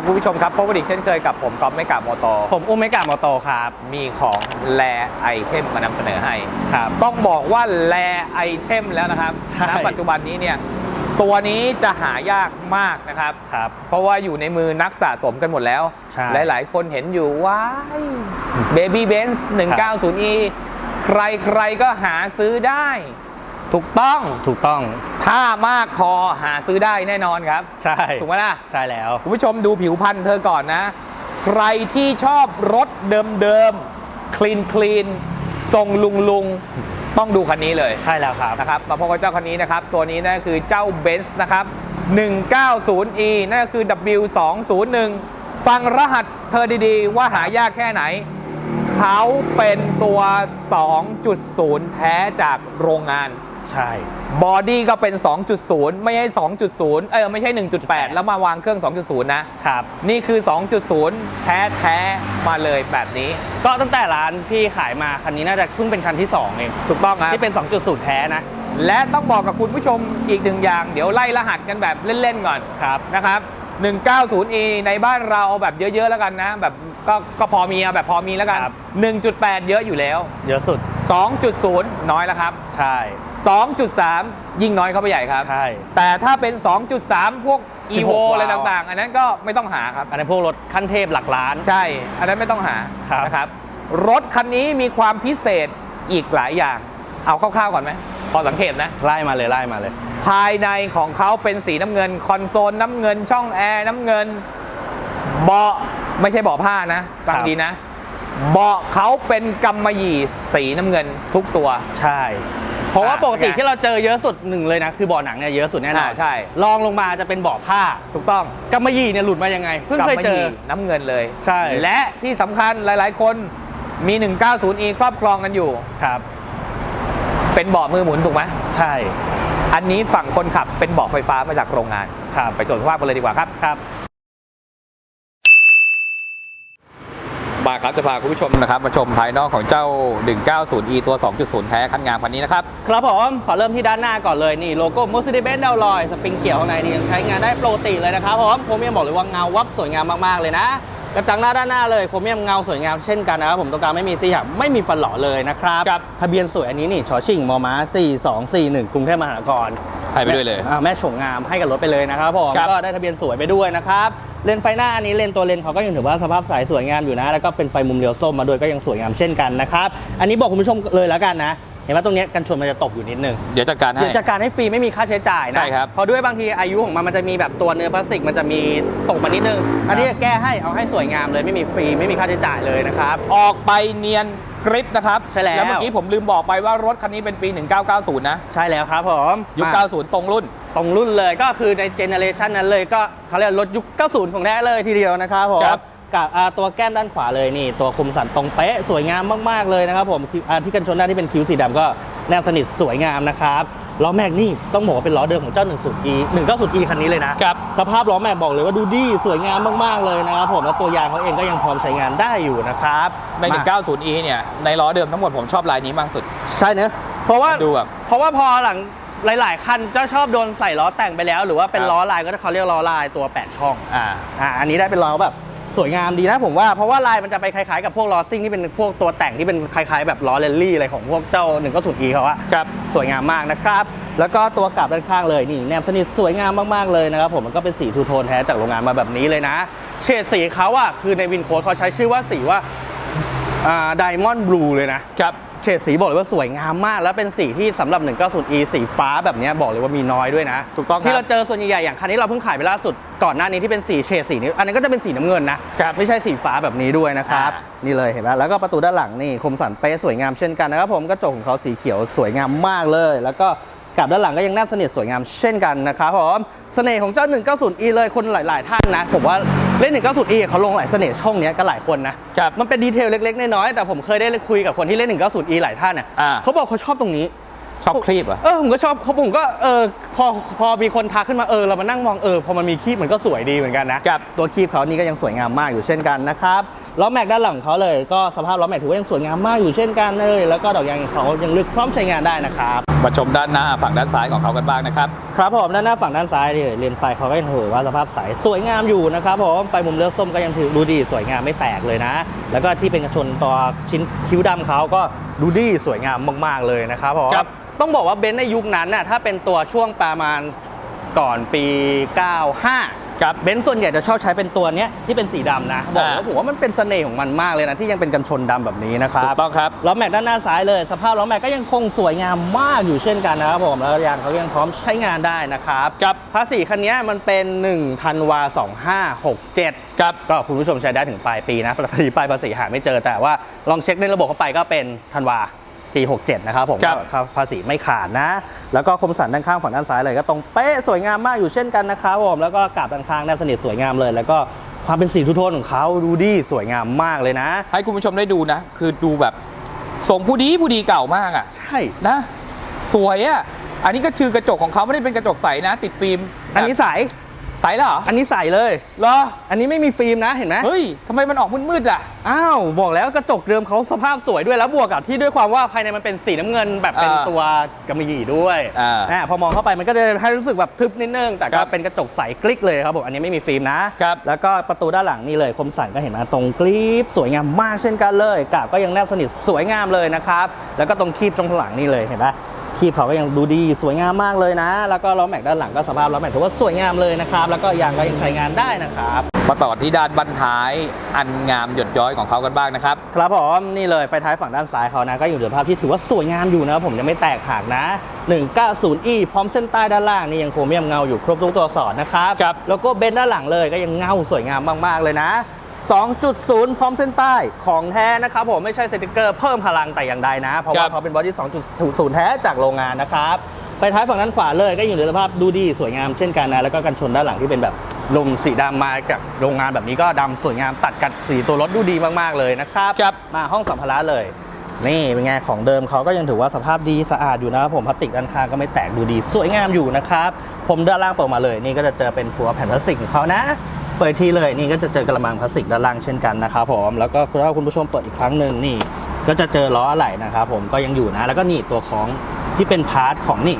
วัสดีครับคุณผู้ชมครับพบกันอีกเช่นเคยกับผมก๊อฟไม่กาบมอโตผมอุ้มไม่กาโมโตครับ มีของแลไอเทมมานำเสนอให้ ครับ ต้องบอกว่าแลไอเทมแล้วนะครับใช่ ณปัจจุบันนี้เนี่ยตัวนี้จะหายากมากนะครับ ครับ เพราะว่าอยู่ในมือนักสะสมกันหมดแล้ว ใช่หลายๆ คนเห็นอยู่ว้าย Baby Benz 190e ใครใครๆก็หาซื้อได้ ถูกต้องถูกต้องถ้ามากพอหาซื้อได้แน่นอนครับ ใช่ถูกไหมล่ะใช่แล้วคุณผู้ชมดูผิวพรรณเธอก่อนนะ ใครที่ชอบรถเดิมๆคลีนคลีนทรงลุงลุงๆต้องดูคันนี้เลยใช่แล้วครับนะครับมาพบกับเจ้าคันนี้นะครับ ตัวนี้นั่นก็คือเจ้า Benz นะครับ 190e นั่นก็คือ W201 ฟังรหัสเธอดีๆ ว่าหายากแค่ไหน เขาเป็นตัว 2.0 แท้จากโรงงาน ใช่ บอดี้ก็เป็น 2.0 ไม่ใช่ 2.0 เออไม่ใช่ 1.8 แล้วมาวางเครื่อง 2.0 นะ ครับ นี่คือ 2.0 แท้แท้ๆมาเลยแบบนี้ ก็ตั้งแต่ร้านพี่ขายมาคันนี้น่าจะเพิ่งเป็นคันที่ 2 เอง ถูกต้องครับที่เป็น 2.0 แท้นะ และต้องบอกกับคุณผู้ชมอีกหนึ่งอย่าง เดี๋ยวไล่รหัสกันแบบเล่น ๆ ก่อน ครับ นะครับ 190e ในบ้านเราเอาแบบเยอะ ๆ แล้วกันนะ แบบก็ก็พอมีเอาแบบพอมีแล้วกันครับ1.8 เยอะอยู่แล้ว เยอะสุด 2.0 น้อยแล้วครับ ใช่ 2.3 ยิ่งน้อยเข้าไปใหญ่ครับ ใช่ แต่ถ้าเป็น 2.3 พวก evo 16อะไรต่างๆ อันนั้นก็ไม่ต้องหาครับ อันนั้นพวกรถขั้นเทพหลักล้าน ใช่ อันนั้นไม่ต้องหาครับ นะครับ รถคันนี้มีความพิเศษอีกหลายอย่าง เอาคร่าวๆก่อนไหมพอสังเกตนะ ไล่มาเลยไล่มาเลย ภายในของเขาเป็นสีน้ำเงิน คอนโซลน้ำเงิน ช่องแอร์น้ำเงิน เบาะไม่ใช่เบาะผ้านะฟังครับ ดีนะ เบาะเขาเป็นกำมะหยี่สีน้ำเงินทุกตัว ใช่ เพราะว่าอะปกติเป็นไงที่เราเจอเยอะสุดหนึ่งเลยนะ คือเบ่อหนังเนี่ยเยอะสุดแน่นออ่านใช่ ลองลงมาจะเป็นเบ่อผ้าถูกต้องกำมะหยี่เนี่ยหลุดมายังไง เพิ่งเคยเจอ กำมะหยี่น้ำเงินเลยใช่ และที่สำคัญหลายๆ คนมี 190e ครอบครองกันอยู่ ครับ เป็นเบาะมือหมุนถูกไหมใช่อันนี้ฝั่งคนขับเป็นเบาะไฟฟ้ามาจากโรงงาน ครับไปตรวจสภาพกันเลยดีกว่าครับ ครับ บาครับจะพาคุณผู้ชมนะครับมาชมภายนอกของเจ้า 190e ตัว 2.0 แท้คันงามคันนี้นะครับ ครับผม ขอเริ่มที่ด้านหน้าก่อนเลยนี่โลโก้ Mercedes-Benz ดาวลอย สปริงเกี่ยวข้างในนี่ยังใช้งานได้ปกติเลยนะครับผมผมยังบอกเลยว่าเงาวับสวยงามมากๆเลยนะกระจังหน้าด้านหน้าเลยผมยังเงาสวยงามเช่นกันนะครับผมตรงกลางไม่มีสีหักไม่มีฟันหล่อเลยนะครับครับ ทะเบียนสวยอันนี้นี่ชอชิงมอม้า 4241 กรุงเทพมหานคร ให้ไปด้วยเลยอ่าแม่โฉงงามให้กับรถไปเลยนะครับผมครับ ก็ได้ทะเบียนสวยไปด้วยนะครับเลนส์ไฟหน้าอันนี้เลนส์ตัวเลนส์เขาก็ยังถือว่าสภาพใสสวยงามอยู่นะ แล้วก็เป็นไฟมุมเดียวส้มมาด้วยก็ยังสวยงามเช่นกันนะครับอันนี้บอกคุณผู้ชมเลยแล้วกันนะ เห็นว่าตรงเนี้ยกันชนมันจะตกอยู่นิดนึง เดี๋ยวจัดการให้ เดี๋ยวจัดการให้ฟรีไม่มีค่าใช้จ่ายนะใช่ครับเพราะด้วยบางทีอายุของมันมันจะมีแบบตัวเนื้อพลาสติกมันจะมีตกมานิดนึง อันนี้จะแก้ให้เอาให้สวยงามเลยไม่มีฟรีไม่มีค่าใช้จ่ายเลยนะครับ ออกไปเนียน กริปนะครับใช่แล้ว แล้วเมื่อกี้ผมลืมบอกไปว่ารถคันนี้เป็นปี 1990 นะ ใช่แล้วครับผมยุค มา90 ตรงรุ่น ตรงรุ่นเลยก็คือในเจเนอเรชันนั้นเลยก็เขาเรียกรถยุค 90 ของแท้เลยทีเดียวนะครับผมครับ กับอ่าตัวแก้มด้านขวาเลยนี่ ตัวคมสันตรงเป๊ะสวยงามมากๆเลยนะครับผมคิ้วอ่าที่กันชนด้านที่เป็นคิ้วสีดำก็แนบสนิทสวยงามนะครับ ล้อแม็กนี่ต้องบอกว่าเป็นล้อเดิมของเจ้า 10e 190e คันนี้เลยนะครับ สภาพล้อแม็กบอกเลยว่าดูดีสวยงามมากๆเลยนะครับผมแล้วตัวยางเขาเองก็ยังพร้อมใช้งานได้อยู่นะครับในมา 190e เนี่ยในล้อเดิมทั้งหมดผมชอบลายนี้มากสุด ใช่เนอะเพราะว่าดูแบบเพราะว่าพอหลังหลาย ๆ คันจะชอบโดนใส่ล้อแต่งไปแล้ว หรือว่าเป็นครับล้อลายก็เขาเรียกล้อลายตัว 8 ช่องอ่าอ่าอันนี้ได้เป็นล้อแบบ สวยงามดีนะผมว่าเพราะว่าลายมันจะไปคล้ายๆกับพวกล้อซิ่งที่เป็นพวกตัวแต่งที่เป็นคล้ายๆ แบบล้อเรลลี่อะไรของพวกเจ้า1นึ่งก็สุดอีเขาอะครับสวยงามมากนะครับ แล้วก็ตัวกลับด้านข้างเลยนี่แนบสนิทสวยงามมากๆเลยนะครับผมมันก็เป็นสีทูโทนแท้จากโรงงานมาแบบนี้เลยนะ เฉดสีเขาอะคือในวินโค้ดเขาใช้ชื่อว่าสีว่าอ่าไดมอนด์บลูเลยนะครับ เฉดสีบอกเลยว่าสวยงามมาก แล้วเป็นสีที่สำหรับ 190e สีฟ้าแบบเนี้ยบอกเลยว่ามีน้อยด้วยนะ ถูกต้องครับที่เราเจอส่วนใหญ่ๆอย่างคันนี้เราเพิ่งขายไปล่าสุดก่อนหน้านี้ที่เป็นสีเฉดสีนี้อันนี้ก็จะเป็นสีน้ำเงินนะครับไม่ใช่สีฟ้าแบบนี้ด้วยนะครับอ่านี่เลยเห็นไหมแล้วก็ประตูด้านหลังนี่คมสันเป๊ะสวยงามเช่นกันนะครับผมกระจกของเขาสีเขียวสวยงามมากเลย แล้วก็ กลับด้านหลังก็ยังแนบสนิทสวยงามเช่นกันนะครับผมเสน่ห์ของเจ้า 190e เลยคนหลาย ๆ ท่านนะ ผมว่าเล่น 190e เขาลงหลายเสน่ห์ช่องเนี้ยก็หลายคนนะครับมันเป็นดีเทลเล็ก ๆ น้อย ๆ แต่ผมเคยได้คุยกับคนที่เล่น 190e หลายท่านเนี่ยอ่าเขาบอกเขาชอบตรงนี้ ชอบคลีปเหรอะเออผมก็ชอบเขาผมก็เออพอพอมีคนทักขึ้นมาเออเรามานั่งมองเออพอมันมีคีบมันก็สวยดีเหมือนกันนะครับ ตัวคีบเขานี่ก็ยังสวยงามมากอยู่เช่นกันนะครับล้อแม็กด้านหลังเขาเลยก็สภาพล้อแม็กถือว่ายังสวยงามมากอยู่เช่นกันเลยแล้วก็ดอกยางของเขายังลึกพร้อมใช้งานได้นะครับมาชมด้านหน้าฝั่งด้านซ้ายของเขากันบ้างนะครับครับผมด้านหน้าฝั่งด้านซ้ายนี่เลนไฟเขาก็ยังถือว่าสภาพใสสวยงามอยู่นะครับผมไฟมุมเลือกส้มก็ยังถือดูดีสวยงามไม่แตกเลยนะ แล้วก็ที่เป็นกระชนตัวชิ้นคิ้วดำเขาก็ดูดีสวยงามมาก ๆเลยนะครับผมครับ ต้องบอกว่าเบนซ์ในยุคนั้นน่ะถ้าเป็นตัวช่วงประมาณก่อนปี 95 ครับเบนซ์ส่วนใหญ่จะชอบใช้เป็นตัวเนี้ยที่เป็นสีดำนะบอกเลยอ่าว่าผมว่ามันเป็นเสน่ห์ของมันมากเลยนะ ที่ยังเป็นกันชนดำแบบนี้นะครัถูบกต้องครับล้อแม็กด้านหน้าซ้ายเลย สภาพล้อแม็กก็ยังคงสวยงามมากอยู่เช่นกันนะครับผมแล้วยางเขายังพร้อมใช้งานได้นะครับครับภาษีคันนี้มันเป็น1ธันวา2567ครับก็คุณผู้ชมใช้ได้ถึงปลายปีนะภาษีปลายภาษีหาไม่เจอแต่ว่าลองเช็คในระบบเข้าไปก็เป็นธันวา ปี 67 นะครับผมครับ ก็ภาษีไม่ขาดนะ แล้วก็คมสันด้านข้างฝั่งด้านซ้ายเลยก็ตรงเป๊ะสวยงามมากอยู่เช่นกันนะครับผมแล้วก็กาบด้านข้างแนบสนิทสวยงามเลย แล้วก็ความเป็นสีทูโทนของเขาดูดีสวยงามมากเลยนะ ให้คุณผู้ชมได้ดูนะ คือดูแบบทรงผู้ดีผู้ดีเก่ามากอะ ใช่ นะ สวยอะ อันนี้ก็คือกระจกของเขาไม่ได้เป็นกระจกใสนะ ติดฟิล์มอันนี้ใส ใสแล้วเหรออันนี้ใสเลยเหรออันนี้ไม่มีฟิล์มนะเห็นไหมเฮ้ยทำไมมันออกมืดๆอะอ้าวบอกแล้วกระจกเดิมเขาสภาพสวยด้วยแล้วบวกกับที่ด้วยความว่าภายในมันเป็นสีน้ำเงินแบบเป็นอ่าตัวกำมะหยี่ด้วยอ่าอ่าพอมองเข้าไปมันก็จะให้รู้สึกแบบทึบนิดนึงแต่คก็รับเป็นกระจกใสกลิกเลยครับผมอันนี้ไม่มีฟิล์มนะครับแล้วก็ประตูด้านหลังนี่เลยคมสันก็เห็นมาตรงกรีบสวยงามมากเช่นกันเลยกาบก็ยังแนบสนิทสวยงามเลยนะครับแล้วก็ตรงคีบตรงข้างหลังนี่เลยเห็นปะ คีบเขาก็ยังดูดีสวยงามมากเลยนะ แล้วก็ล้อแม็กด้านหลังก็สภาพล้อแม็กถือว่าสวยงามเลยนะครับ แล้วก็ยางก็ยังใช้งานได้นะครับมาต่อที่ด้านบันท้ายอันงามหยดย้อยของเขากันบ้างนะครับ ครับผมนี่เลยไฟท้ายฝั่งด้านซ้ายเขานะก็อยู่ในสภาพที่ถือว่าสวยงามอยู่นะครับผมยังไม่แตกหักนะ 190e พร้อมเส้นใต้ด้านล่างนี่ยังโครเมียมเงาอยู่ครบทุกตัวอักษรนะครับครับแล้วก็เบนซ์ด้านหลังเลยก็ยังเงาสวยงามมากๆเลยนะ 2.0 พร้อมเส้นใต้ของแท้นะครับผมไม่ใช่สติกเกอร์เพิ่มพลังแต่อย่างใดนะ เพราะครัว่าบเขาเป็นบอดี้2.0 แท้จากโรงงานนะครับไฟท้ายฝั่งด้านขวาเลยก็อยู่ในสภาพดูดีสวยงามเช่นกันนะแล้วก็กันชนด้านหลังที่เป็นแบบลมสีดำมากับโรงงานแบบนี้ก็ดำสวยงามตัดกับสีตัวรถดูดีมากๆเลยนะครับครับมาห้องสัมภาระเลย นี่เป็นไงของเดิมเขาก็ยังถือว่าสภาพดีสะอาดอยู่นะครับผมพลาสติกด้านข้างก็ไม่แตกดูดีสวยงามอยู่นะครับผมด้านล่างเปิดมาเลย นี่ก็จะเจอเป็นตัวแผ่นพลาสติกของเขานะ เปิดทีเลยนี่ก็จะเจอกระมังพลาสติกด้านล่างเช่นกันนะครับผมแล้วก็ถ้าคุณผู้ชมเปิดอีกครั้งหนึ่งนี่ ก็จะเจอล้ออะไหล่นะครับผมก็ยังอยู่นะ แล้วก็นี่ตัวของที่เป็นพาร์ทของนี่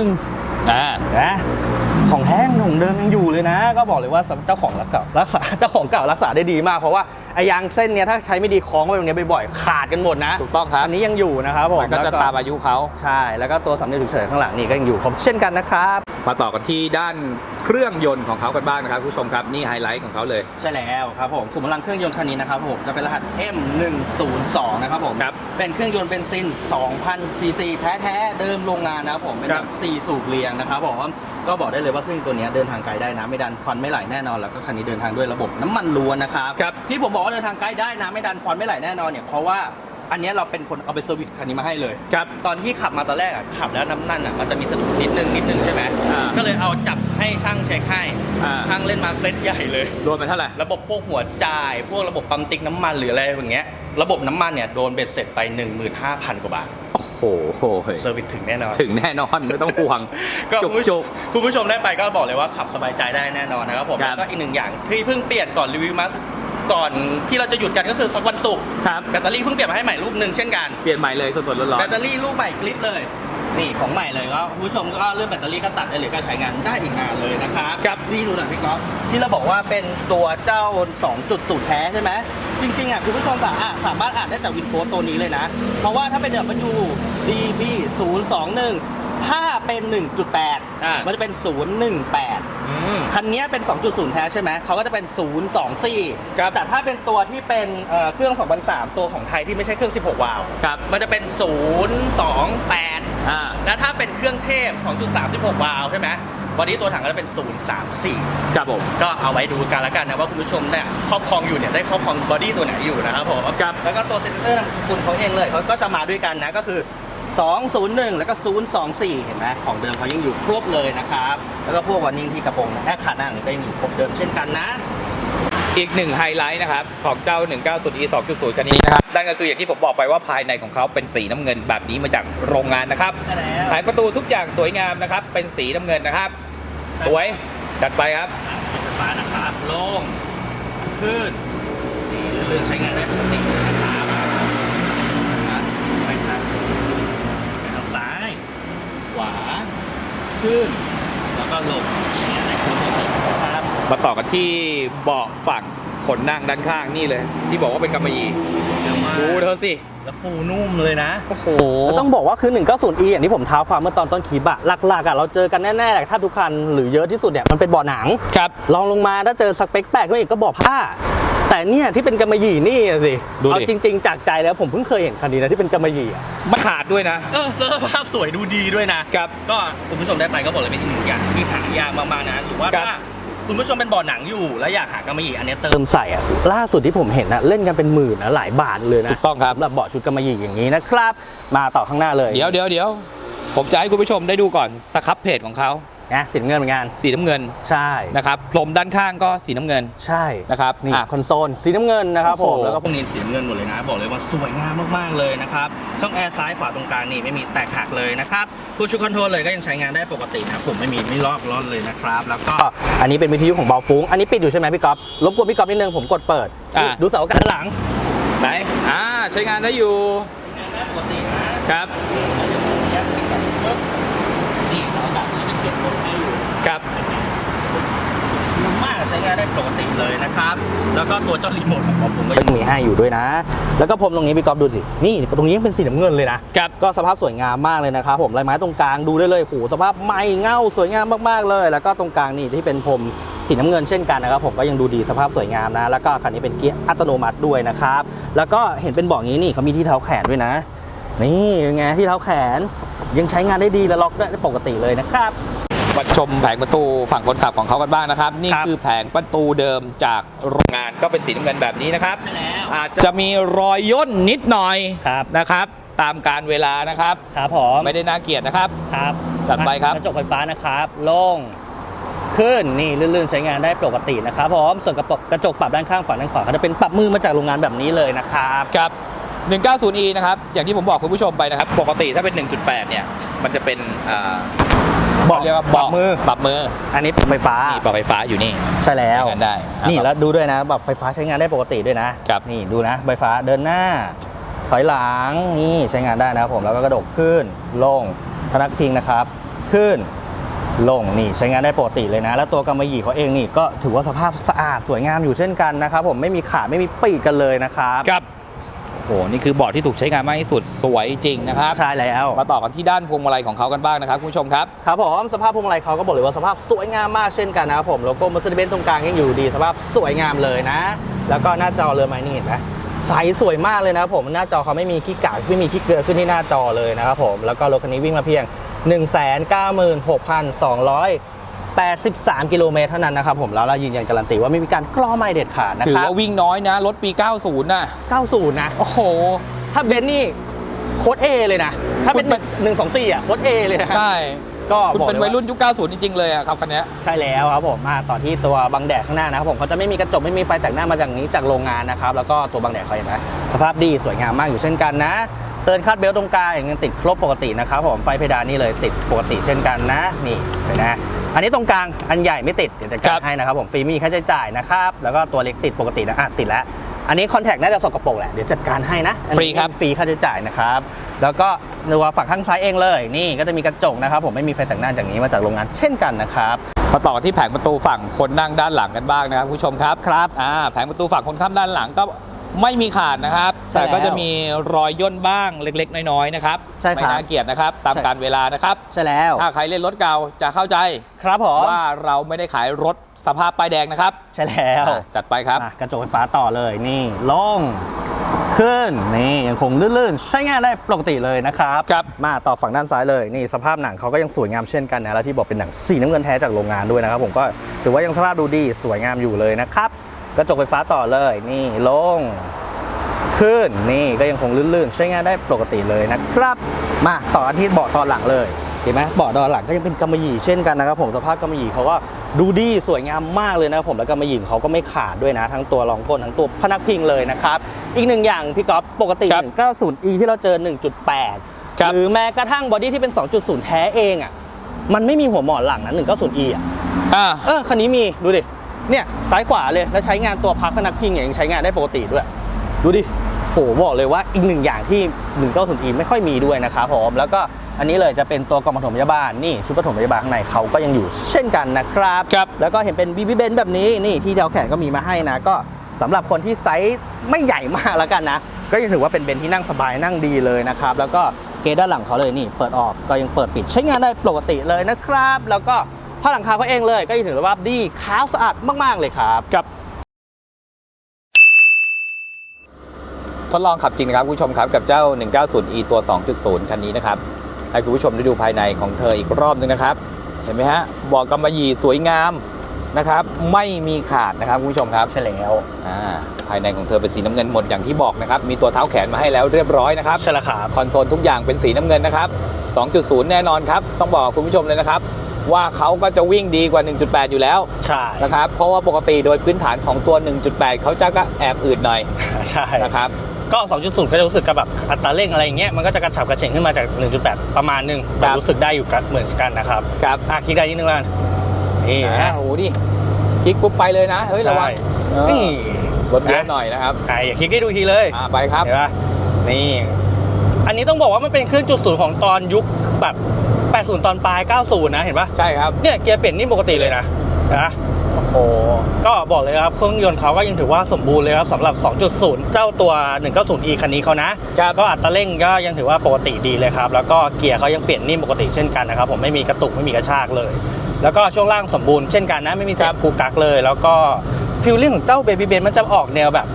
201อ่านะของแห้งของเดิมยังอยู่เลยนะ ก็บอกเลยว่าเจ้าของรักษารักษาเจ้าของเก่ารักษาได้ดีมากเพราะว่าไอ้ยางเส้นเนี้ยถ้าใช้ไม่ดีคล้องไว้แบบเนี้ยบ่อยๆขาดกันหมดนะถูกต้องครับอันนี้ยังอยู่นะครับผมมันก็จะแล้วตามอายุเขาใช่แล้วก็ตัวสำเร็จฉุกเฉินข้างหลังนี่ก็ยังอยู่ครบเช่นกันนะครับ มาต่อกันที่ด้านเครื่องยนต์ของเขากันบ้างนะครับคุณผู้ชมครับนี่ไฮไลท์ของเขาเลย ใช่แล้วครับผมขุมพลังเครื่องยนต์คันนี้นะครับผมจะเป็นรหัส M102 นะครับผมครับเป็นเครื่องยนต์เบนซิน 2,000 ซีซีแท้ๆเดิมโรงงานนะครับผมเป็นคแบรับบ4สูบเรียงนะครับผมก็บอกได้เลยว่าเครื่องตัวเนี้ยเดินทางไกลได้นะไม่ดันควันไม่ไหลแน่นอนแล้วก็คันนี้เดินทางด้วยระบบน้ำมันล้วนนะครับครับที่ผมบอกว่าเดินทางไกลได้นะไม่ดันควันไม่ไหลแน่นอนเนี่ยเพราะว่า อันเนี้ยเราเป็นคนเอาไปเซอร์วิสคันนี้มาให้เลย ครับ ตอนที่ขับมาตอนแรกอะขับแล้วน้ำนั่นอะมันจะมีสะดุดนิดนึงนิดนึงใช่ไหมอ่าก็เลยเอาจับให้ช่างเช็คให้อ่า ช่างเล่นมาเซตใหญ่เลยรวมเป็นเท่าไหร่ ระบบพวกหัวจ่าย พวกระบบปั๊มติ๊กน้ำมันหรืออะไรอย่างเงี้ยระบบน้ำมันเนี่ยโดนเบ็ดเสร็จไป 15,000 กว่าบาทโอ้โหเฮ้ยเซอร์วิสถึงแน่นอน ถึงแน่นอนไม่ต้องห่วง ก็จุคุณผู้ชกมคุณผู้ชมได้ไปก็บอกเลยว่าขับสบายใจได้แน่นอนนะครับผมครับแล้วก็อีกหนึ่งอย่างที่เพิ่งเปลี่ยนก่อนรีวิวมา ก่อนที่เราจะหยุดกันก็คือสักวันศุกร์ๆครับ แบตเตอรี่เพิ่งเปลี่ยนมาให้ใหม่ลูกหนึ่งเช่นกัน เปลี่ยนใหม่เลยสดๆร้อนแบตเตอรี่ลูกใหม่กลิปเลย นี่ของใหม่เลยก็คุณผู้ชมก็เรื่องแบตเตอรี่ก็ตัดได้เลยก็ใช้งานได้อีกนานเลยนะครับครับนี่ดูหน่อยพี่ก๊อฟที่เราบอกว่าเป็นตัวเจ้า 2.0 แท้ใช่ไหมจริงๆอะคุณผู้ชมสามารถสามารถอ่านได้จากวินโค้ดตัวนี้เลยนะ เพราะว่าถ้าเป็น W DB 021 ถ้าเป็น1.8อ่ามันจะเป็น 018ๆอืม คันนี้เป็น 2.0 แท้ใช่ไหม เขาก็จะเป็น 024 ครับ แต่ถ้าเป็นตัวที่เป็นเอ่อเครื่อง 2003 ตัวของไทยที่ไม่ใช่เครื่อง 16 วาล์วครับมันจะเป็น 028 อ่า แล้วถ้าเป็นเครื่องเทพ2.36 วาล์วใช่ไหมวันนี้ตัวถังก็จะเป็น 034 ครับผม ก็เอาไว้ดูกันแล้วกันนะว่าคุณผู้ชมเนี่ยครอบครองอยู่เนี่ยได้ครอบครองบอดี้ตัวไหนอยู่นะครับผมครับแล้วก็ตัวเซนเตอร์นามสกุลเขาเองเลยเขาก็จะมาด้วยกันนะก็คือ 201 แล้วก็ 024 เห็นไหมของเดิมเขายังอยู่ครบเลยนะครับ แล้วก็พวกวันนิ่งที่กระโปรงแอคขาหน้าเนี่ยก็ยังอยู่ครบเดิมเช่นกันนะอีกหนึ่งไฮไลท์นะครับ ของเจ้า 190 e 2.0 คันนี้นะครับนั่นก็คืออย่างที่ผมบอกไปว่าภายในของเขาเป็นสีน้ำเงินแบบนี้มาจากโรงงานนะครับใช่แล้วภายประตูทุกอย่างสวยงามนะครับ เป็นสีน้ำเงินนะครับ สวยจัดไปครับปิดไฟฟ้านะครับลงขึ้นนี่เรื่องใช้งานได้ปกตินะครับไปทางไปทางซ้าย ขวา ขึ้น แล้วก็ลงเนี่ยในคือปกตินะครับมาต่อกันที่เบาะฝั่งคนนั่งด้านข้างนี่เลย ที่บอกว่าเป็นกำมะหยี่ดูเธอสิแล้วฟูนุ่มเลยนะ โอ้โหต้องบอกว่าคือ 190e อย่างที่ผมเท้าความเมื่อตอนต้นคลิปอะหลักๆอะเราเจอกันแน่ๆแหละถ้าทุกคันหรือเยอะที่สุดเนี่ยมันเป็นเบาะหนังครับลองลงมาถ้าเจอสเปคแปลกขึ้นมาอีกก็เบอกผ้า แต่เนี่ยที่เป็นกำมะหยี่นี่อะสิดูดิ เอาจริง ๆ จากใจแล้วผมเพิ่งเคยเห็นคันนี้นะที่เป็นกำมะหยี่อะไม่ขาดด้วยนะ เออแล้วภาพสวยดูดีด้วยนะ ครับ ก็คุณผู้ชมได้ไปก็บอกเลยเป็นอีกหนึ่งอย่างที่หายากมากๆนะหรือว่าครับ ถ้าคุณผู้ชมเป็นบ่อหนังอยู่แล้วอยากหากำมะหยี่อันเนี้ยเติมใส่อะล่าสุดที่ผมเห็นนะเล่นกันเป็นหมื่นนะหลายบาทเลยนะถูกต้องครับ สำหรับเบาะชุดกำมะหยี่อย่างนี้นะครับ มาต่อข้างหน้าเลย เดี๋ยวเดี๋ยวเดี๋ยวผมจะให้คุณผู้ชมได้ดูก่อนสครับเพจของเขา นะสีน้ำเงินเหมือนกันสีน้ำเงินใช่นะครับพรมด้านข้างก็สีน้ำเงินใช่นะครับนี่อะคอนโซลสีน้ำเงินนะครับผโอ้มโหแล้วก็พวกนี้สีน้ำเงินหมดเลยนะ บอกเลยว่าสวยงามมากๆเลยนะครับช่องแอร์ซ้ายขวาตรงกลางนี่ไม่มีแตกหักเลยนะครับผู้ชูคอนโทรลเลยก็ยังใช้งานได้ปกตินะผมไม่มีไม่ลอกล้อนเลยนะครับแล้วก็อันนี้เป็นวิทยุของเบาฟุ้งอันนี้ปิดอยู่ใช่ไหมพี่ก๊อฟรบกวนพี่ก๊อฟนิดนึงผมกดเปิดอะดูเสากันหลังไหนอ่าใช้งานได้อยู่ใช้งานได้ปกตินะครับ นี่เสาดับนี่เป็นเก็บรถให้อยู่ ครับมากใช้งานได้ปกติเลยนะครับ แล้วก็ตัวเจ้ารีโมทของบอฟงก็ยังมีให้อยู่ด้วยนะ แล้วก็พรมตรงนี้พี่ก๊อฟดูสิ นี่ตรงนี้ยังเป็นสีน้ำเงินเลยนะครับ ก็สภาพสวยงามมากเลยนะครับผมลายไม้ตรงกลางดูได้เลยโหสภาพไม่เงาสวยงามมากๆเลย แล้วก็ตรงกลางนี่ที่เป็นพรมสีน้ำเงินเช่นกันนะครับผมก็ยังดูดีสภาพสวยงามนะ แล้วก็คันนี้เป็นเกียร์อัตโนมัติด้วยนะครับ แล้วก็เห็นเป็นเบอกนี้นี่เขามีที่เท้าแขนด้วยนะ นี่เป็นไงที่เท้าแขนยังใช้งานได้ดีและล็อกได้ปกติเลยนะครับ มาชมแผงประตูฝั่งคนขับของเขากันบ้างนะครับ นี่ครับคือแผงประตูเดิมจากโรงงานก็เป็นสีน้ำเงินแบบนี้นะครับใช่แล้วอาจจะมีรอยย่นนิดหน่อยครับนะครับ ตามการเวลานะครับครับผมไม่ได้น่าเกลียดนะครับครับจัดไปครับกระจกไฟฟ้านะครับลงขึ้นนี่ลื่นๆใช้งานได้ปกตินะครับผมส่วนกระจกกระจกปรับด้านข้างฝั่งด้านขวาก็จะเป็นปรับมือมาจากโรงงานแบบนี้เลยนะครับครับ 190e นะครับ อย่างที่ผมบอกคุณผู้ชมไปนะครับ ปกติถ้าเป็น 1.8 เนี่ย มันจะเป็นอ่าเบาะเรียกว่าปรับมือปรับมืออันนี้ปรับไฟฟ้านี่ปรับไฟฟ้าอยู่นี่ใช่แล้วใช้งานได้อะนี่แล้วดูด้วยนะแบบไฟฟ้าใช้งานได้ปกติด้วยนะครับนี่ดูนะไฟฟ้าเดินหน้า ถอยหลังนี่ใช้งานได้นะครับผมแล้วก็กระดกขึ้นลงพนักพิงนะครับ ขึ้นลงนี่ใช้งานได้ปกติเลยนะ แล้วตัวกำมะหยี่เขาเองนี่ก็ถือว่าสภาพสะอาดสวยงามอยู่เช่นกันนะครับผมไม่มีขาดไม่มีปีกกันเลยนะครับครับโอ้โห นี่คือเบาะที่ถูกใช้งานมากที่สุดสวยจริงนะครับใช่แล้วมาต่อกันที่ด้านพวงมาลัยของเขากันบ้างนะครับคุณผู้ชมครับครับผมสภาพพวงมาลัยเขาก็บอกเลยว่าสภาพสวยงามมากเช่นกันนะครับผมโลโก้ Mercedes-Benz ตรงกลางยังอยู่ดีสภาพสวยงามเลยนะ แล้วก็หน้าจอเรือไม้นี่เห็นไหมใสสวยมากเลยนะครับผมหน้าจอเขาไม่มีขี้กากไม่มีขี้เกลือขึ้นที่หน้าจอเลยนะครับผมแล้วก็รถคันนี้วิ่งมาเพียง 196,283 กิโลเมตรเท่านั้นนะครับผมแล้วเรายืนยันการันตีว่าไม่มีการกล้อไม่เด็ดขาดนะถือครับว่าวิ่งน้อยนะ รถปี 90นะ90 นะ โอ้โห ถ้าเบนซ์นี่โค้ด A เลยนะ ถ้าเป็นคุณเป็น 124 อะโค้ด A เลยนะ ใช่ก็คุณบอกเป็นลวัยรุ่นยุค 90 จริง ๆ เลยอะครับคันเนี้ยใช่แล้วครับผมมาต่อที่ตัวบังแดดข้างหน้านะครับผมเขาจะไม่มีกระจกไม่มีไฟแต่งหน้ามาจากนี้จากโรงงานนะครับแล้วก็ตัวบังแดดเขาเห็นไหมสภาพดีสวยงามมากอยู่เช่นกันนะ เตือนคาดเบลต์ตรงกลางยังติดครบปกตินะครับผมไฟเพดานนี่เลยติดปกติเช่นกันนะนี่เห็นไหมอันนี้ตรงกลางอันใหญ่ไม่ติดเดี๋ยวจะครัการบให้นะครับผมฟรีไมมีค่าใช้จ่ายนะครับแล้วก็ตัวเล็กติดปกตินะอะติดแล้วอันนี้คอนแทคน่าจะสกปรกแหละเดี๋ยวจัดการให้นะอันนี้ฟรีครับฟรีค่าใช้จ่ายนะครับแล้วก็ตัวฝั่งข้างซ้ายเองเลย นี่ก็จะมีกระจกนะครับ ผมไม่มีไฟแต่งหน้าจากนี้มาจากโรงงานเช่นกันนะครับมาต่อกันที่แผงประตูฝั่งคนนั่งด้านหลังกันบ้างนะครับคุณผู้ชมครับครับอ่าแผงประตูฝั่งคนข้ามด้านหลังก็ ไม่มีขาดนะครับ ใช่แต่ก็แล้วจะมีรอยย่นบ้างเล็ก ๆ น้อยๆนะครับใช่ครับ ไม่น่าเกลียดนะครับ ตามใช่การเวลานะครับ ใช่แล้ว ถ้าใครเล่นรถเก่าจะเข้าใจครับผมว่าเราไม่ได้ขายรถสภาพป้ายแดงนะครับใช่แล้วอะจัดไปครับอะกระจกไฟฟ้าต่อเลยนี่ลงขึ้นนี่ยังคงลื่นๆ ใช้งานได้ปกติเลยนะครับ ครับ มาต่อฝั่งด้านซ้ายเลยนี่สภาพหนังเขาก็ยังสวยงามเช่นกันนะ แล้วที่บอกเป็นหนังสีน้ำเงินแท้จากโรงงานด้วยนะครับ ผมก็ถือว่ายังสภาพดูดีสวยงามอยู่เลยนะครับ กระจกไฟฟ้าต่อเลยนี่ลง ขึ้นนี่ก็ยังคงลื่นๆ ใช้งานได้ปกติเลยนะครับ มาต่อกันที่เบาะตอนหลังเลยเห็นไหมเบาะตอนหลังก็ยังเป็นกำมะหยี่เช่นกันนะครับผมสภาพกำมะหยี่เขาก็ดูดีสวยงามมากเลยนะครับผมแล้วกำมะหยี่ของเขาก็ไม่ขาดด้วยนะ ทั้งตัวรองก้นทั้งตัวพนักพิงเลยนะครับ อีกหนึ่งอย่างพี่ก๊อฟปกติ ครับ 190e ที่เราเจอ ครับ 1.8 หรือแม้กระทั่งบอดี้ที่เป็น 2.0 แท้เองอะมันไม่มีหัวหมอนหลังนะ 190e อะอ่า เออคันนี้มีดูดิ เนี่ยซ้ายขวาเลยแล้วใช้งานตัวพักพนักพิงเนี่ยยังใช้งานได้ปกติด้วย ดูดิโหบอกเลยว่าอีกหนึ่งอย่างที่ 190e ไม่ค่อยมีด้วยนะครับผมแล้วก็อันนี้เลยจะเป็นตัวกล่องปฐมพยาบาลนี่ชุดปฐมพยาบาลข้างในเขาก็ยังอยู่เช่นกันนะครับครับแล้วก็เห็นเป็นบีบีเบนแบบนี้นี่ที่เดาแขนก็มีมาให้นะก็สำหรับคนที่ไซส์ไม่ใหญ่มากแล้วกันนะ ก็ยังถือว่าเป็นเบนที่นั่งสบายนั่งดีเลยนะครับแล้วก็เกจด้านหลังเขาเลยนี่เปิดออกก็ยังเปิดปิดใช้งานได้ปกติเลยนะครับ แล้วก็ ผ้าหลังคาเขาเองเลย ก็ยังถือว่าดีขาวสะอาดมาก ๆ เลยครับกับทดลองขับจริงนะครับคุณผู้ชมครับกับเจ้า 190e ตัว 2.0 คันนี้นะครับ ให้คุณผู้ชมได้ดูภายในของเธออีกรอบหนึงนะครับ เห็นไหมฮะเบอกกำมะหยี่สวยงามนะครับ ไม่มีขาดนะครับคุณผู้ชมครับใช่แล้วอ่าภายในของเธอเป็นสีน้ำเงินหมดอย่างที่บอกนะครับ มีตัวเท้าแขนมาให้แล้วเรียบร้อยนะครับใช่แล้วครับคอนโซลทุกอย่างเป็นสีน้ำเงินนะครับ 2.0 แน่นอนครับ ต้องบอกคุณผู้ชมเลยนะครับ ว่าเขาก็จะวิ่งดีกว่า 1.8 อยู่แล้วใช่นะครับเพราะว่าปกติโดยพื้นฐานของตัว 1.8 เขาจะก็แอบอืดหน่อยใช่นะครับก็ 2.0 ก็จะรู้สึกกับแบบอัตราเร่งอะไรอย่างเงี้ยมันก็จะกระฉับกระเฉงขึ้นมาจาก 1.8 ประมาณหนึงคจะรับรู้สึกได้อยู่กันเหมือนกันนะครับครับอะคลิกได้นิดนึงแล้วกันนี่อ่านะโอ้โหดิคลิกปุ๊บไปเลยนะเฮ้ยระวังใช่เออนี่รถเยอะหน่อยนะครับอะอย่าคลิกได้ดูทีเลยอ่าไปครับเห็นปะนี่อันนี้ต้องบอกว่ามันเป็นเครื่องจุดศูนย์ของตอนยุคแบบ 80 ตอนปลาย 90 นะ เห็นปะใช่ครับ เนี่ยเกียร์เปลี่ยนนี่ปกติเลยนะนะโอ้โห ก็บอกเลยครับเครื่องยนต์เขาก็ยังถือว่าสมบูรณ์เลยครับสำหรับ 2.0 เจ้าตัว 190e คันนี้เขานะครับก็อัตราเร่งก็ยังถือว่าปกติดีเลยครับ แล้วก็เกียร์เขายังเปลี่ยนนิ่มปกติเช่นกันนะครับผมไม่มีกระตุกไม่มีกระชากเลย แล้วก็ช่วงล่างสมบูรณ์เช่นกันนะไม่มีคเสีรัยบงกูกักเลย แล้วก็ฟิลลิ่งของเจ้าเบบี้เบนมันจะออกแนวแบบ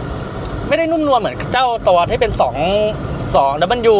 ไม่ได้นุ่มนวลเหมือนเจ้าตัวที่เป็น 2 2 W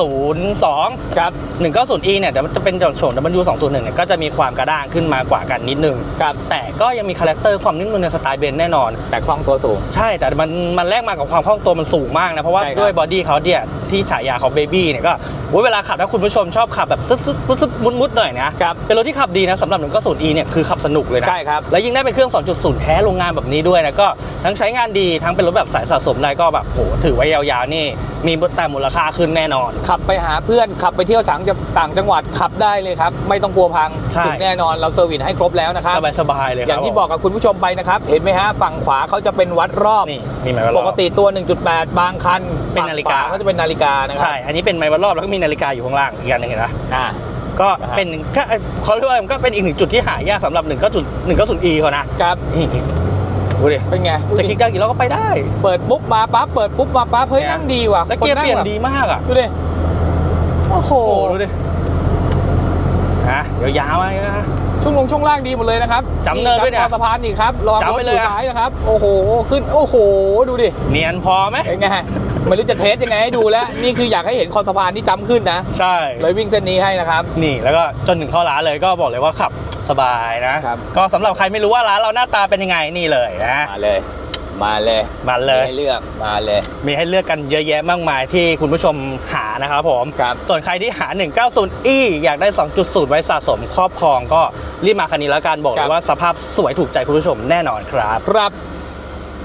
202ครับ 190e เนี่ยเดี๋ยวมันจะเป็นโฉม W 201เนี่ยก็จะมีความกระด้างขึ้นมากว่ากันนิดนึงครับแต่ก็ยังมีคาแรคเตอร์ความนิ่มนวลในสไตล์เบนซ์แน่นอน แต่คล่องตัวสูง ใช่แต่มันมันแลกมากับความคล่องตัวมันสูงมากนะ เพราะว่าใช่ครับ ด้วยบอดี้เขาเนี่ยที่ฉายาเขาเบบี้เนี่ยก็โอ้ยเวลาขับถ้าคุณผู้ชมชอบขับแบบซึดซึดซึดมุดมุดหน่อยนะครับเป็นรถที่ขับดีนะสำหรับ 190e เนี่ยคือขับสนุกเลยนะใช่ครับแล้วยิ่งได้เป็นเครื่อง 2.0 แท้โรงงานแบบนี้ด้วยนะก็ทั้งใช้งานดีทั้งเป็นรถแบบสายสะสมได้ก็แบบโหถือไว้ยาวๆนี่ มีแต่มูลค่าขึ้นแน่นอน ขับไปหาเพื่อนขับไปเที่ยวถังต่างจังหวัดขับได้เลยครับไม่ต้องกลัวพังใช่ถึงแน่นอนเราเซอร์วิสให้ครบแล้วนะครับสบายๆเลยครับอย่างที่บอกกับคุณผู้ชมไปนะครับเห็นไหมฮะฝั่งขวาเขาจะเป็นวัดรอบนี่มีไหมายวัดรปอบกติตัว 1.8 บางคันเป็นนาฬิกาฝั่งขวเขาจะเป็นนาฬิกานะครัใช่อันนี้เป็นไมค์วัดรอบแล้วก็มีนาฬิกาอยู่ข้างล่างอีกอันหนึงเห็นไหมอ่า ก็นะฮะ เป็นก็เขาเรียกว่ามันก็เป็นอีกหนึ่งจุดที่หายากสำหรับ1นึ่งก็จุดหนึ่งก็จุด e เขานะครับนี่ดูดิเป็นไงดูจะดิคลิกได้กี่รอบก็ไปได้ เปิดปุ๊บมาปั๊บเปิดปุ๊บมาปั๊บเฮ้ยเนี่ย นั่งดีว่ะแล้วเกียร์คเปลี่ยนแบบดีมากอะดูดิโอ้โหโอ้โหดูดิฮะเดี๋ยวยาวๆมานะ ช่วงลงช่วงล่างดีหมดเลยนะครับจำเนินด้วยเนี่ยจำคอสะพานอีกครับระวังรจำถไปอเลยยู่อะ ซ้ายนะครับ โอ้โหขึ้นโอ้โห ดูดิเนียนพอไหมเป็นไง ไม่รู้จะเทสยังไงให้ดูแล้ว นี่คืออยากให้เห็นคอสะพานที่จำขึ้นนะใช่ เลยวิ่งเส้นนี้ให้นะครับ นี่แล้วก็จนถึงเข้าร้านเลยก็บอกเลยว่าขับสบายนะ ครับ ก็สำหรับใครไม่รู้ว่าร้านเราหน้าตาเป็นยังไงนี่เลยนะ มาเลย มาเลยมาเลย ให้เลือกมาเลย มีให้เลือกกันเยอะแยะมากมายที่คุณผู้ชมหานะครับผม ครับ ส่วนใครที่หา 190e อยากได้ 2.0 ไว้สะสมครอบครองก็รีบมาคันนี้แล้วกันบอกเลยว่าสภาพสวยถูกใจคุณผู้ชมแน่นอนครับ ครับ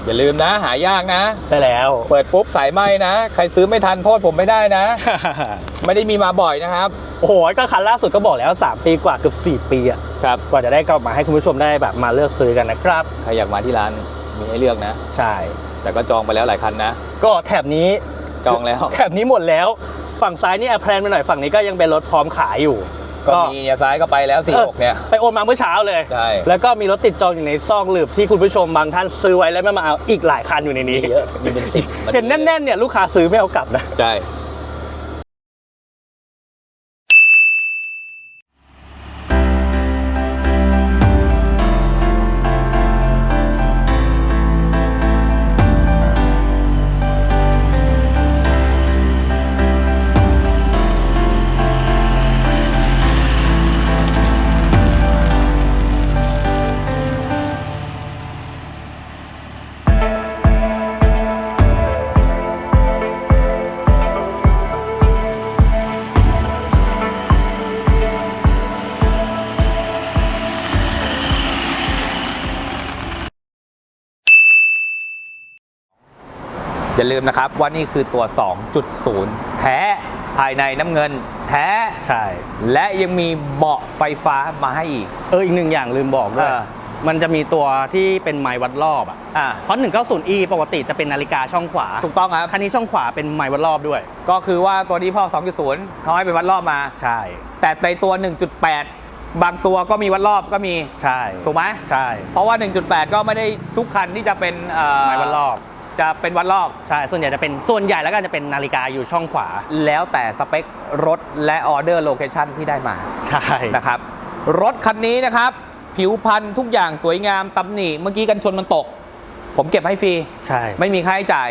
อย่าลืมนะ หายากนะ ใช่แล้ว เปิดปุ๊บสายไหมนะ ใครซื้อไม่ทันโทษผมไม่ได้นะ ไม่ได้มีมาบ่อยนะครับ โอ้โห ก็คันล่าสุดก็บอกแล้ว 3 ปีกว่าเกือบ4 ปีอะครับกว่าจะได้กลับมาให้คุณผู้ชมได้แบบมาเลือกซื้อกันนะครับ ใครอยากมาที่ร้านมีให้เลือกนะ ใช่ แต่ก็จองไปแล้วหลายคันนะ ก็แถบนี้จองแล้ว แถบนี้หมดแล้ว ฝั่งซ้ายนี่แอบแพลนไปหน่อยฝั่งนี้ก็ยังเป็นรถพร้อมขายอยู่ ก็มีเนี่ยซ้ายก็ไปแล้วสี่หกเนี่ย ไปโอนมาเมื่อเช้าเลย ใช่ แล้วก็มีรถติดจองอยู่ในซอกหลืบที่คุณผู้ชมบางท่านซื้อไว้แล้วไม่มาเอาอีกหลายคันอยู่ในมีนี้ เยอะมีเป็นสิบเห็นแน่นๆเนี่ยลูกค้าซื้อไม่เอากลับนะ ใช่ อย่าลืมนะครับว่านี่คือตัว 2.0 แท้ภายในน้ำเงินแท้ ใช่ และยังมีเบาะไฟฟ้ามาให้อีก เอออีกหนึ่งอย่างลืมบอกด้วย เออ มันจะมีตัวที่เป็นไม้วัดรอบอะ อ่าเพราะ 190e ปกติจะเป็นนาฬิกาช่องขวา ถูกต้องครับ คันนี้ช่องขวาเป็นไม้วัดรอบด้วย ก็คือว่าตัวนี้พ่อ2.0เขาให้เป็นวัดรอบมา ใช่ แต่ในตัว 1.8 บางตัวก็มีวัดรอบก็มี ใช่ถูกไหม ใช่ เพราะว่า 1.8 ก็ไม่ได้ทุกคันที่จะเป็นเอ่อไม้วัดรอบ จะเป็นวัดรอบใช่ส่วนใหญ่จะเป็นส่วนใหญ่แล้วก็จะเป็นนาฬิกาอยู่ช่องขวา แล้วแต่สเปครถและออเดอร์โลเคชันที่ได้มาใช่นะครับ รถคันนี้นะครับ ผิวพันธุ์ทุกอย่างสวยงามตำหนิเมื่อกี้กันชนมันตก ผมเก็บให้ฟรีใช่ไม่มีค่าใช้จ่าย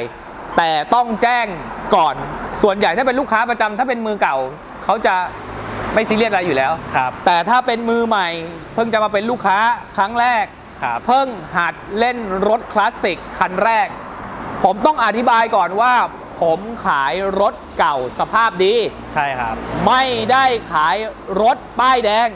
แต่ต้องแจ้งก่อน ส่วนใหญ่ถ้าเป็นลูกค้าประจำถ้าเป็นมือเก่า เขาจะไม่ซีเรียสอะไรอยู่แล้ว ครับ แต่ถ้าเป็นมือใหม่ เพิ่งจะมาเป็นลูกค้าครั้งแรก ครับ เพิ่งหัดเล่นรถคลาสสิกคันแรก ผมต้องอธิบายก่อนว่า ผมขายรถเก่าสภาพดี ใช่ครับ ไม่ได้ขายรถป้ายแดง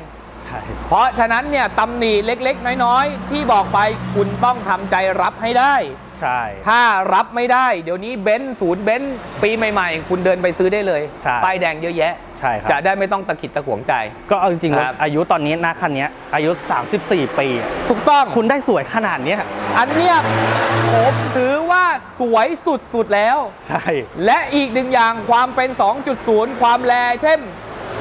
ใช่ เพราะฉะนั้นเนี่ยตำหนิเล็กๆ น้อยๆ ที่บอกไปคุณต้องทำใจรับให้ได้ ใช่ ถ้ารับไม่ได้ เดี๋ยวนี้เบนซ์ศูนย์เบนซ์ปีใหม่ๆ คุณเดินไปซื้อได้เลยใช่ป้ายแดงเยอะแยะ ใช่ครับ จะได้ไม่ต้องตะขิดตะขวงใจ ก็เอาจริงๆครรัถบอายุตอนนี้นะคันนี้อายุ 34 ปีอะถูกต้อง คุณได้สวยขนาดเนี้ยอันเนี้ยผมถือว่าสวยสุดๆแล้ว ใช่ และอีกหนึ่งอย่างความเป็น 2.0 ความแรเทม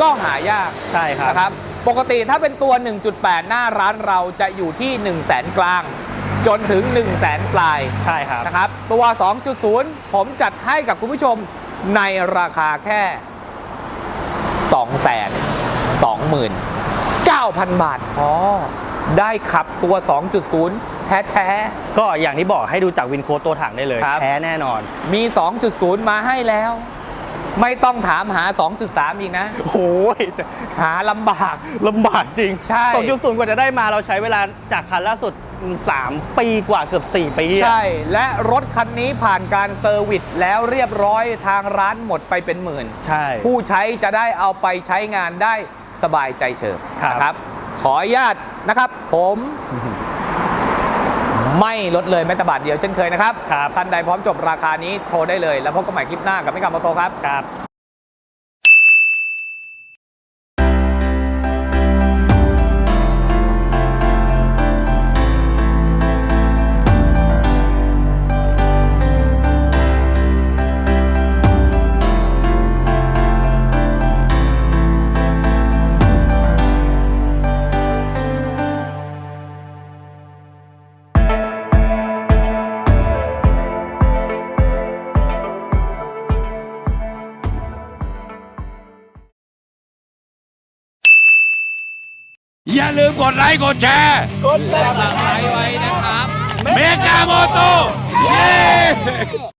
ก็หายากใช่ครับ นะครับ ปกติถ้าเป็นตัว 1.8 หน้าร้านเราจะอยู่ที่ 1 0 0 0 0แสนกลาง จนถึง 1 0 0 0 0แสนปลายใช่ครับ นะครับ ตัว 2.0 ผมจัดให้กับคุณผู้ชมในราคาแค่ 2 2 9 0 0 0 บาทพอได้ขับตัว 2.0 แท้ๆ ก็อย่างที่บอกให้ดูจากวินโค้ดตัวถังได้เลย ครับ แท้แน่นอน มี 2.0 มาให้แล้ว ไม่ต้องถามหา 2.3 อีกนะ โอ้ยหาลำบาก ลำบากจริงใช่สองจุดศูนย์กว่าจะได้มาเราใช้เวลาจากคันล่าสุด 3 ปีกว่าเกือบ 4 ปีอะใช่ และรถคันนี้ผ่านการเซอร์วิสแล้วเรียบร้อยทางร้านหมดไปเป็นหมื่น ใช่ ผู้ใช้จะได้เอาไปใช้งานได้สบายใจเฉิบครับนะครับขออนุญาตนะครับผม ไม่ลดเลยแม้แต่บาทเดียวเช่นเคยนะครับครับท่านใดพร้อมจบราคานี้โทรได้เลย แล้วพบกันใหม่คลิปหน้ากับไม่กำมอโตครับครับ กดไลค์กดแชร์กดซับสไครต์ไว้นะครับ เมกาโมโตเย้